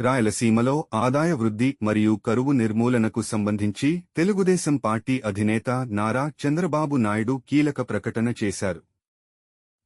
రాయలసీమలో ఆదాయ వృద్ధి మరియు కరువు నిర్మూలనకు సంబంధించి తెలుగుదేశం పార్టీ అధినేత నారా చంద్రబాబు నాయుడు కీలక ప్రకటన చేశారు.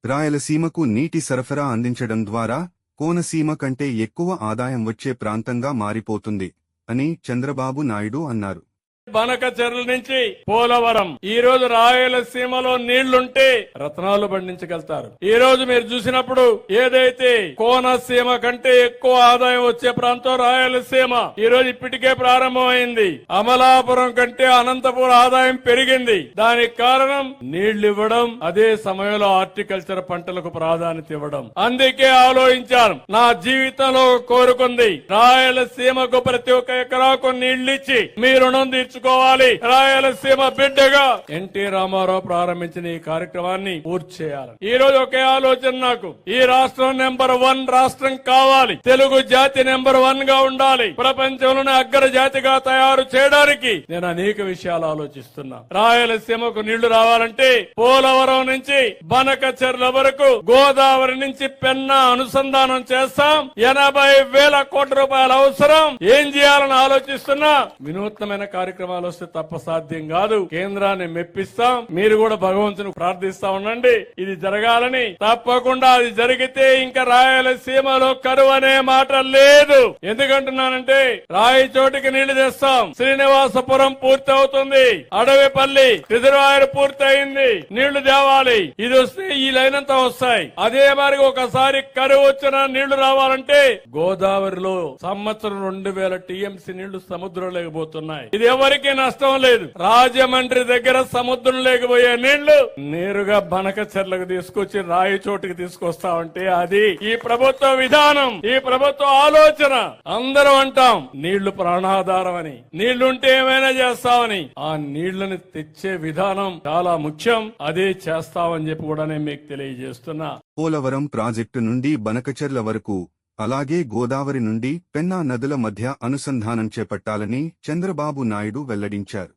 రాయలసీమకు నీటి సరఫరా అందించడం ద్వారా కోనసీమ కంటే ఎక్కువ ఆదాయం వచ్చే ప్రాంతంగా మారిపోతుంది అని చంద్రబాబు నాయుడు అన్నారు. బనక చెర్ల నుంచి పోలవరం. ఈ రోజు రాయలసీమలో నీళ్ళుంటే రత్నాలు పండించగలుగుతారు. ఈ రోజు మీరు చూసినప్పుడు ఏదైతే కోనసీమ కంటే ఎక్కువ ఆదాయం వచ్చే ప్రాంతం రాయలసీమ ఈ రోజు ఇప్పటికే ప్రారంభమైంది. అమలాపురం కంటే అనంతపురం ఆదాయం పెరిగింది. దానికి కారణం నీళ్ళు ఇవ్వడం అదే సమయంలో హార్టికల్చర్ పంటలకు ప్రాధాన్యత ఇవ్వడం. అందుకే ఆలోచించాను నా జీవితంలో కోరుకుంది రాయలసీమకు ప్రతి ఒక్క ఎకరాకు నీళ్ళిచ్చి మీ రుణం తీర్చుకోవాలి రాయలసీమ బిడ్డగా ఎన్టీ రామారావు ప్రారంభించిన ఈ కార్యక్రమాన్ని పూర్తి చేయాలి. ఈ రోజు ఒకే ఆలోచన నాకు. ఈ రాష్ట్రం నెంబర్ వన్ రాష్ట్రం కావాలి. తెలుగు జాతి నెంబర్ వన్గా ఉండాలి. ప్రపంచంలోనే అగ్ర జాతిగా తయారు చేయడానికి నేను అనేక విషయాలు ఆలోచిస్తున్నా. రాయలసీమకు నీళ్ళు రావాలంటే పోలవరం నుంచి బనక చెర్ల వరకు గోదావరి నుంచి పెన్నా అనుసంధానం చేస్తాం. ఎనభై వేల కోట్ల రూపాయల అవసరం. ఏం చేయాలని ఆలోచిస్తున్నా? వినూత్నమైన కార్యక్రమం కార్యక్రమాలు వస్తే తప్ప సాధ్యం కాదు. కేంద్రాన్ని మెప్పిస్తాం. మీరు కూడా భగవంతుని ప్రార్థిస్తా ఉండండి. ఇది జరగాలని తప్పకుండా అది జరిగితే ఇంకా రాయలసీమలో కరువు అనే మాట లేదు. ఎందుకంటున్నానంటే రాయి చోటికి నీళ్ళు తెస్తాం. శ్రీనివాసపురం పూర్తి అవుతుంది అడవిపల్లి రిజర్వాయర్ పూర్తి అయింది నీళ్ళు తేవాలి. ఇది వస్తే ఈ లైన్ అంతా వస్తాయి. అదే మరి ఒకసారి కరువు వచ్చిన నీళ్ళు రావాలంటే గోదావరిలో సంవత్సరం రెండు వేల టీఎంసీ నీళ్ళు సముద్రం లేకపోతున్నాయి ఇది ఎవరి ఎవరికి నష్టం లేదు. రాజమండ్రి దగ్గర సముద్రం లేకపోయే నీళ్ళు నేరుగా బనక చెర్లకు తీసుకొచ్చి రాయి చోటుకి తీసుకొస్తా ఉంటే అది ఈ ప్రభుత్వ విధానం ఈ ప్రభుత్వ ఆలోచన. అందరం అంటాం నీళ్ళు ప్రాణాధారం అని నీళ్ళుంటే ఏమైనా చేస్తామని ఆ నీళ్ళను తెచ్చే విధానం చాలా ముఖ్యం. అదే చేస్తామని చెప్పి కూడా నేను మీకు తెలియజేస్తున్నా. పోలవరం ప్రాజెక్టు నుండి బనకచెర్ల వరకు అలాగే గోదావరి నుండి పెన్నా నదుల మధ్య అనుసంధానం చేపట్టాలని చంద్రబాబు నాయుడు వెల్లడించారు.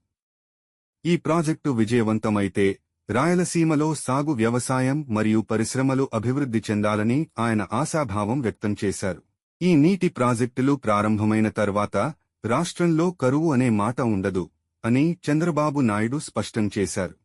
ఈ ప్రాజెక్టు విజయవంతమైతే రాయలసీమలో సాగు వ్యవసాయం మరియు పరిశ్రమలు అభివృద్ధి చెందాలని ఆయన ఆశాభావం వ్యక్తం చేశారు. ఈ నీటి ప్రాజెక్టులు ప్రారంభమైన తర్వాత రాష్ట్రంలో కరువు అనే మాట ఉండదు అని చంద్రబాబు నాయుడు స్పష్టం చేశారు.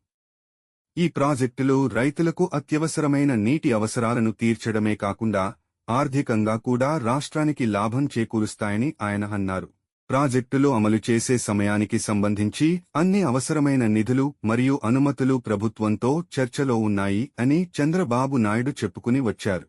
ఈ ప్రాజెక్టులు రైతులకు అత్యవసరమైన నీటి అవసరాలను తీర్చడమే కాకుండా ఆర్థికంగా కూడా రాష్ట్రానికి లాభం చేకూరుస్తాయని ఆయన అన్నారు. ప్రాజెక్టులు అమలు చేసే సమయానికి సంబంధించి అన్ని అవసరమైన నిధులు మరియు అనుమతులు ప్రభుత్వంతో చర్చలో ఉన్నాయి అని చంద్రబాబు నాయుడు చెప్పుకుని వచ్చారు.